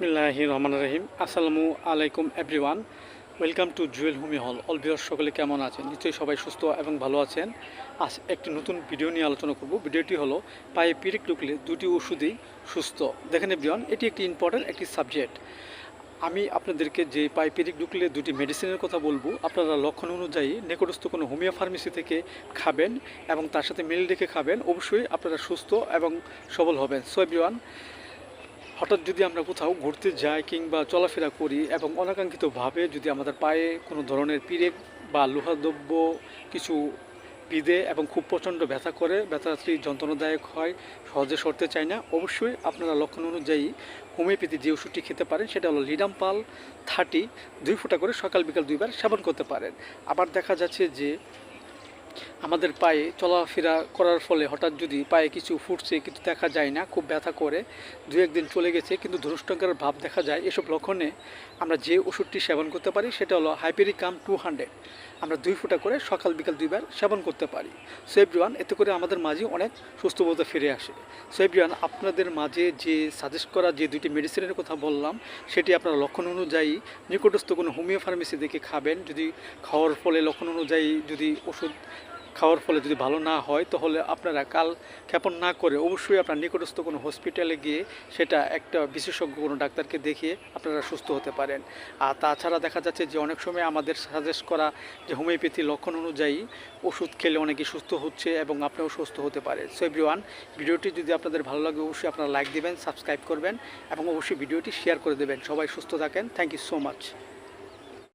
বিসমিল্লাহ রহমান রহিম। আসসালামু আলাইকুম এভরিওয়ান ওয়েলকাম টু জুয়েল হুমি হল অল ভিউয়ার সকলে কেমন আছেন? নিশ্চয়ই সবাই সুস্থ এবং ভালো আছেন। আজ একটি নতুন ভিডিও নিয়ে আলোচনা করব। ভিডিওটি হলো পায়ে পিরিক ঢুকলে দুটি ওষুধেই সুস্থ। দেখেন এভরিওয়ান এটি একটি ইম্পর্ট্যান্ট একটি সাবজেক্ট আমি আপনাদেরকে যে পায়ে পিরিক ঢুকলে দুটি মেডিসিনের কথা বলব, আপনারা লক্ষণ অনুযায়ী নিকটস্থ কোনো হোমিও ফার্মেসি থেকে খাবেন এবং তার সাথে মিল রেখে খাবেন। অবশ্যই আপনারা সুস্থ এবং সবল হবেন। সো এভরিওয়ান হঠাৎ যদি আমরা কোথাও ঘুরতে যাই কিংবা চলাফেরা করি এবং অনাকাঙ্ক্ষিতভাবে যদি আমাদের পায়ে কোনো ধরনের পিরেক বা লোহাদ্রব্য কিছু বিঁধে এবং খুব প্রচণ্ড ব্যথা করে ব্যথাটি যন্ত্রণাদায়ক হয়, সহজে সরতে চায় না, অবশ্যই আপনারা লক্ষণ অনুযায়ী হোমিওপ্যাথি যে ওষুধটি খেতে পারেন সেটা হলো লিডামপাল থার্টি, দুই ফোঁটা করে সকাল বিকাল দুইবার সেবন করতে পারেন। আবার দেখা যাচ্ছে যে আমাদের পায়ে চলাফেরা করার ফলে হঠাৎ যদি পায়ে কিছু ফুটছে কিন্তু দেখা যায় না, খুব ব্যথা করে, দু একদিন চলে গেছে কিন্তু ধনুষ্টঙ্কার ভাব দেখা যায়। এসব লক্ষণে আমরা যে ওষুধটি সেবন করতে পারি সেটা হলো হাইপেরিকাম টু হান্ড্রেড। আমরা দুই ফোঁটা করে সকাল বিকাল দুইবার সেবন করতে পারি। সো এতে করে আমাদের মাঝে অনেক সুস্থবোধ ফিরে আসে। সো আপনাদের মাঝে যে সাজেস্ট করা যে দুইটি মেডিসিনের কথা বললাম, সেটি আপনারা লক্ষণ অনুযায়ী নিকটস্থ কোনো হোমিও ফার্মেসি দেখে খাবেন। যদি খাওয়ার ফলে লক্ষণ অনুযায়ী যদি ওষুধ খাওয়ার ফলে যদি ভালো না হয়, তাহলে আপনারা কাল ক্ষেপণ না করে অবশ্যই আপনার নিকটস্থ কোনো হসপিটালে গিয়ে সেটা একটা বিশেষজ্ঞ কোনো ডাক্তারকে দেখিয়ে আপনারা সুস্থ হতে পারেন। আর তাছাড়া দেখা যাচ্ছে যে অনেক সময় আমাদের সাজেস্ট করা যে হোমিওপ্যাথি লক্ষণ অনুযায়ী ওষুধ খেলে অনেকে সুস্থ হচ্ছে এবং আপনিও সুস্থ হতে পারে সো এভরিওয়ান ভিডিওটি যদি আপনাদের ভালো লাগে, অবশ্যই আপনারা লাইক দেবেন সাবস্ক্রাইব করবেন এবং অবশ্যই ভিডিওটি শেয়ার করে দেবেন। সবাই সুস্থ থাকেন। Thank you so much